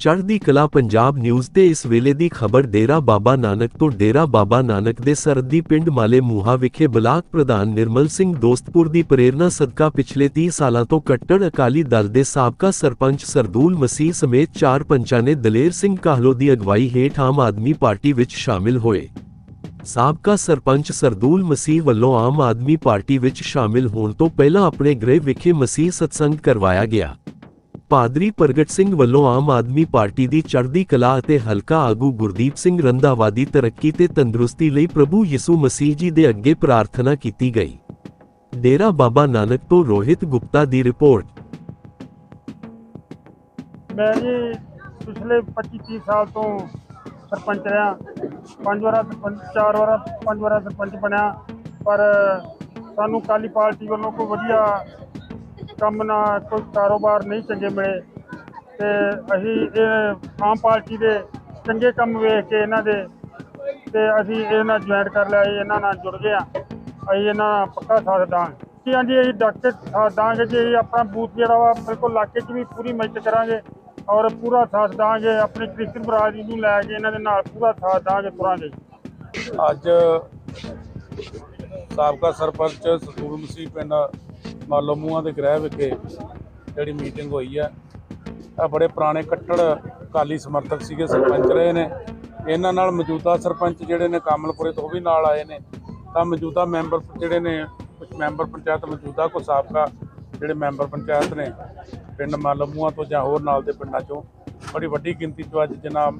ਚੜ੍ਹਦੀ ਕਲਾ ਪੰਜਾਬ ਨਿਊਜ਼ ਤੇ ਇਸ ਵੇਲੇ ਦੀ ਖਬਰ ਡੇਰਾ ਬਾਬਾ ਨਾਨਕ ਤੋਂ ਡੇਰਾ ਬਾਬਾ ਨਾਨਕ ਦੇ ਸਰਦੀ ਪਿੰਡ ਮਾਲੇ ਮੂਹਾ ਵਿਖੇ ਬਲਾਕ ਪ੍ਰਧਾਨ ਨਿਰਮਲ ਸਿੰਘ ਦੋਸਤਪੁਰ ਦੀ ਪ੍ਰੇਰਣਾ ਸਦਕਾ ਪਿਛਲੇ 30 ਸਾਲਾਂ ਤੋਂ ਕੱਟੜ ਅਕਾਲੀ ਦਲ ਦੇ ਸਾਬਕਾ ਸਰਪੰਚ ਸਰਦੂਲ ਮਸੀਹ ਸਮੇਤ ਚਾਰ ਪੰਚਾਂ ਨੇ ਦਲੇਰ ਸਿੰਘ ਕਾਹਲੋ ਦੀ ਅਗਵਾਈ ਹੇਠ ਆਮ ਆਦਮੀ ਪਾਰਟੀ ਵਿੱਚ ਸ਼ਾਮਿਲ ਹੋਏ। ਸਾਬਕਾ ਸਰਪੰਚ ਸਰਦੂਲ ਮਸੀਹ ਵੱਲੋਂ ਆਮ ਆਦਮੀ ਪਾਰਟੀ ਵਿੱਚ ਸ਼ਾਮਿਲ ਹੋਣ ਤੋਂ ਪਹਿਲਾਂ ਆਪਣੇ ਗ੍ਰਹਿ ਵਿਖੇ ਮਸੀਹ ਸਤਸੰਗ ਕਰਵਾਇਆ ਗਿਆ। ਪਾਦਰੀ ਪ੍ਰਗਟ ਸਿੰਘ ਵੱਲੋਂ ਆਮ ਆਦਮੀ ਪਾਰਟੀ ਦੀ ਚੜ੍ਹਦੀ ਕਲਾ ਅਤੇ ਹਲਕਾ ਆਗੂ ਗੁਰਦੀਪ ਸਿੰਘ ਰੰਧਾਵਾ ਦੀ ਤਰੱਕੀ ਤੇ ਤੰਦਰੁਸਤੀ ਲਈ ਪ੍ਰਭੂ ਯਿਸੂ ਮਸੀਹ ਜੀ ਦੇ ਅੱਗੇ ਪ੍ਰਾਰਥਨਾ ਕੀਤੀ ਗਈ। ਡੇਰਾ ਬਾਬਾ ਨਾਨਕ ਤੋਂ ਰੋਹਿਤ ਗੁਪਤਾ ਦੀ ਰਿਪੋਰਟ। ਮੈਂ ਜੀ ਪਿਛਲੇ 25 30 ਸਾਲ ਤੋਂ ਸਰਪੰਚ ਰਿਹਾ। ਪੰਜ ਵਾਰਾ ਸਰਪੰਚ, ਚਾਰ ਵਾਰਾ, ਪੰਜ ਵਾਰਾ ਸਰਪੰਚ ਬਣਿਆ। ਪਰ ਸਾਨੂੰ ਕਾਲੀ ਪਾਰਟੀ ਵੱਲੋਂ ਕੋਈ ਵਧੀਆ ਕੰਮ ਨਾ ਕੋਈ ਕਾਰੋਬਾਰ ਨਹੀਂ ਚੰਗੇ ਮਿਲੇ ਤੇ ਅਸੀਂ ਇਹ ਆਮ ਪਾਰਟੀ ਦੇ ਚੰਗੇ ਕੰਮ ਵੇਖ ਕੇ ਇਹਨਾਂ ਦੇ ਤੇ ਅਸੀਂ ਇਹਨਾਂ ਨਾਲ ਜੁਆਇਨ ਕਰ ਲਿਆ ਇਹਨਾਂ ਨਾਲ ਜੁੜ ਗਏ ਆ ਅਸੀਂ ਇਹਨਾਂ ਨਾਲ ਪੱਕਾ ਸਾਥ ਦਾਂਗੇ ਜੀ ਹਾਂਜੀ ਅਸੀਂ ਡਾਕਟਰ ਸਾਥ ਦਾਂਗੇ ਜੀ, ਅਸੀਂ ਆਪਣਾ ਬੂਥ ਜਿਹੜਾ ਵਾ ਬਿਲਕੁਲ ਇਲਾਕੇ 'ਚ ਵੀ ਪੂਰੀ ਮਦਦ ਕਰਾਂਗੇ ਔਰ ਪੂਰਾ ਸਾਥ ਦਾਂਗੇ ਆਪਣੀ ਕ੍ਰਿਸ਼ਨ ਬਰਾਦਰੀ ਨੂੰ ਲੈ ਕੇ ਇਹਨਾਂ ਦੇ ਨਾਲ ਪੂਰਾ ਸਾਥ ਦਾਂਗੇ ਤੁਰਾਂਗੇ। ਅੱਜ ਸਾਬਕਾ ਸਰਪੰਚ ਸਤੂਰ ਮਸੀਹ ਪਿੰਡ ਮਾਲੋਮੂਆਂ ਦੇ ਗ੍ਰਹਿ ਵਿਖੇ ਜਿਹੜੀ ਮੀਟਿੰਗ ਹੋਈ ਹੈ ਆ ਬੜੇ ਪੁਰਾਣੇ ਕੱਟੜ ਕਾਲੀ ਸਮਰਥਕ ਸੀਗੇ, ਸਰਪੰਚ ਰਹੇ ਨੇ। ਇਹਨਾਂ ਨਾਲ ਮੌਜੂਦਾ ਸਰਪੰਚ ਜਿਹੜੇ ਨੇ ਕਾਮਲਪੁਰੇ ਤੋਂ ਉਹ ਵੀ ਨਾਲ ਆਏ ਨੇ। ਤਾਂ ਮੌਜੂਦਾ ਮੈਂਬਰ ਜਿਹੜੇ ਨੇ ਕੁਝ ਮੈਂਬਰ ਪੰਚਾਇਤ ਮੌਜੂਦਾ ਕੋ ਸਾਬਕਾ ਜਿਹੜੇ ਮੈਂਬਰ ਪੰਚਾਇਤ ਨੇ, ਪਿੰਡ ਮਾਲੋਮੂਆਂ ਤੋਂ ਜਾਂ ਹੋਰ ਨਾਲ ਦੇ ਪਿੰਡਾਂ ਚੋਂ, ਬੜੀ ਵੱਡੀ ਗਿਣਤੀ ਚੋਂ ਅੱਜ ਜਿਨ੍ਹਾਂ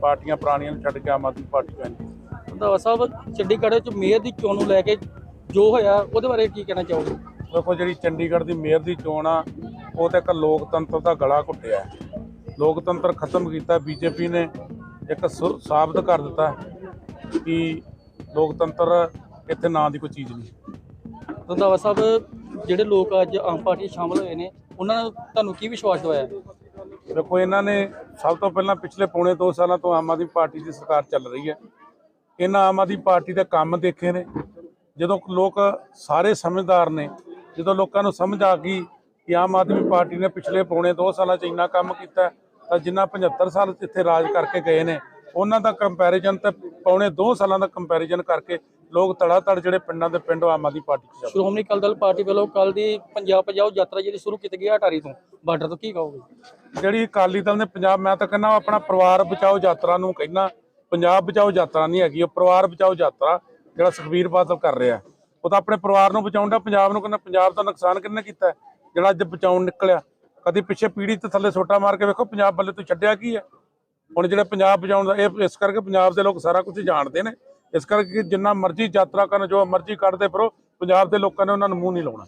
ਪਾਰਟੀਆਂ ਪੁਰਾਣੀਆਂ ਨੂੰ ਛੱਡ ਕੇ ਆਮ ਆਦਮੀ ਪਾਰਟੀ ਜੁਆਇਨ ਕੀਤੀ ਰੰਧਾਵਾ ਸਾਹਿਬ ਚੰਡੀਗੜ੍ਹ ਵਿੱਚ ਮੇਅਰ ਦੀ ਚੋਣ ਨੂੰ ਲੈ ਕੇ ਜੋ ਹੋਇਆ, ਉਹਦੇ ਬਾਰੇ ਕੀ ਕਹਿਣਾ ਚਾਹੋਗੇ? ਦੇਖੋ ਜਿਹੜੀ ਚੰਡੀਗੜ੍ਹ ਦੀ ਮੇਅਰ ਦੀ ਚੋਣ ਆ ਉਹ ਤਾਂ ਇੱਕ ਲੋਕਤੰਤਰ ਦਾ ਗਲਾ ਘੁੱਟਿਆ। ਲੋਕਤੰਤਰ ਖਤਮ ਕੀਤਾ ਬੀਜੇਪੀ ਨੇ ਇੱਕ ਸਾਬਤ ਕਰ ਦਿੱਤਾ ਕਿ ਲੋਕਤੰਤਰ ਇੱਥੇ ਨਾਂ ਦੀ ਕੋਈ ਚੀਜ਼ ਨਹੀਂ। ਰੰਧਾਵਾ ਸਾਹਿਬ ਜਿਹੜੇ ਲੋਕ ਅੱਜ ਆਮ ਪਾਰਟੀ ਸ਼ਾਮਲ ਹੋਏ ਨੇ ਉਹਨਾਂ ਨੂੰ ਤੁਹਾਨੂੰ ਕੀ ਵਿਸ਼ਵਾਸ ਦਵਾਇਆ? ਦੇਖੋ ਇਹਨਾਂ ਨੇ ਸਭ ਤੋਂ ਪਹਿਲਾਂ ਪਿਛਲੇ ਪੌਣੇ 2 ਸਾਲਾਂ ਤੋਂ ਆਮ ਆਦਮੀ ਪਾਰਟੀ ਦੀ ਸਰਕਾਰ ਚੱਲ ਰਹੀ ਹੈ। ਇਹਨਾਂ ਆਮ ਆਦਮੀ ਪਾਰਟੀ ਦੇ ਕੰਮ ਦੇਖੇ ਨੇ। ਜਦੋਂ ਲੋਕ ਸਾਰੇ ਸਮਝਦਾਰ ਨੇ ਜਦੋਂ ਲੋਕਾਂ ਨੂੰ ਸਮਝ ਆ ਗਈ ਕਿ ਆਮ ਆਦਮੀ ਪਾਰਟੀ ਨੇ ਪਿਛਲੇ ਪੌਣੇ 2 ਸਾਲਾਂ 'ਚ ਇੰਨਾ ਕੰਮ ਕੀਤਾ ਤਾਂ ਜਿੰਨਾ 75 ਸਾਲ ਇੱਥੇ ਰਾਜ ਕਰਕੇ ਗਏ ਨੇ ਉਹਨਾਂ ਦਾ ਕੰਪੈਰੀਜ਼ਨ ਤੇ ਪੌਣੇ 2 ਸਾਲਾਂ ਦਾ ਕੰਪੈਰੀਜ਼ਨ ਕਰਕੇ ਲੋਕ ਤੜਾ ਤੜ ਜਿਹੜੇ ਪਿੰਡਾਂ ਦੇ ਪਿੰਡ ਆਮ ਆਦਮੀ ਪਾਰਟੀ 'ਚ ਸ਼੍ਰੋਮਣੀ ਅਕਾਲੀ ਦਲ ਪਾਰਟੀ ਵੱਲੋਂ ਕੱਲ ਦੀ ਪੰਜਾਬ ਪਜਾਓ ਯਾਤਰਾ ਜਿਹੜੀ ਸ਼ੁਰੂ ਕੀਤੀ ਗਈ ਹੈ ਅਟਾਰੀ ਤੋਂ ਬਾਰਡਰ ਤੋਂ ਕੀ ਕਹੋਗੇ? ਜਿਹੜੀ ਅਕਾਲੀ ਦਲ ਨੇ ਪੰਜਾਬ ਮੈਂ ਤਾਂ ਕਹਿੰਦਾ ਆਪਣਾ ਪਰਿਵਾਰ ਬਚਾਓ ਯਾਤਰਾ ਨੂੰ ਕਹਿੰਦਾ ਪੰਜਾਬ ਬਚਾਓ ਯਾਤਰਾ ਨਹੀਂ ਹੈਗੀ ਉਹ ਪਰਿਵਾਰ ਬਚਾਓ ਯਾਤਰਾ ਜਿਹੜਾ ਸੁਖਬੀਰ ਬਾਦਲ ਕਰ ਰਿਹਾ। ਉਹ ਤਾਂ ਆਪਣੇ ਪਰਿਵਾਰ ਨੂੰ ਬਚਾਉਣ ਦਾ ਪੰਜਾਬ ਨੂੰ ਕਿੰਨਾ ਪੰਜਾਬ ਦਾ ਨੁਕਸਾਨ ਕਿੰਨੇ ਕੀਤਾ ਜਿਹੜਾ ਅੱਜ ਬਚਾਉਣ ਨਿਕਲਿਆ। ਕਦੀ ਪਿੱਛੇ ਪੀੜੀ ਤੇ ਥੱਲੇ ਸੋਟਾ ਮਾਰ ਕੇ ਵੇਖੋ, ਪੰਜਾਬ ਬੱਲੇ ਤੋਂ ਛੱਡਿਆ ਕੀ ਹੈ? ਹੁਣ ਜਿਹੜਾ ਪੰਜਾਬ ਬਚਾਉਣ ਦਾ, ਇਹ ਇਸ ਕਰਕੇ ਪੰਜਾਬ ਦੇ ਲੋਕ ਸਾਰਾ ਕੁਝ ਜਾਣਦੇ ਨੇ। ਇਸ ਕਰਕੇ ਜਿੰਨਾ ਮਰਜ਼ੀ ਯਾਤਰਾ ਕਰਨ, ਜੋ ਮਰਜ਼ੀ ਕਰਦੇ ਫਿਰੋ, ਪੰਜਾਬ ਦੇ ਲੋਕਾਂ ਨੇ ਉਹਨਾਂ ਨੂੰ ਮੂੰਹ ਨਹੀਂ ਲਾਉਣਾ।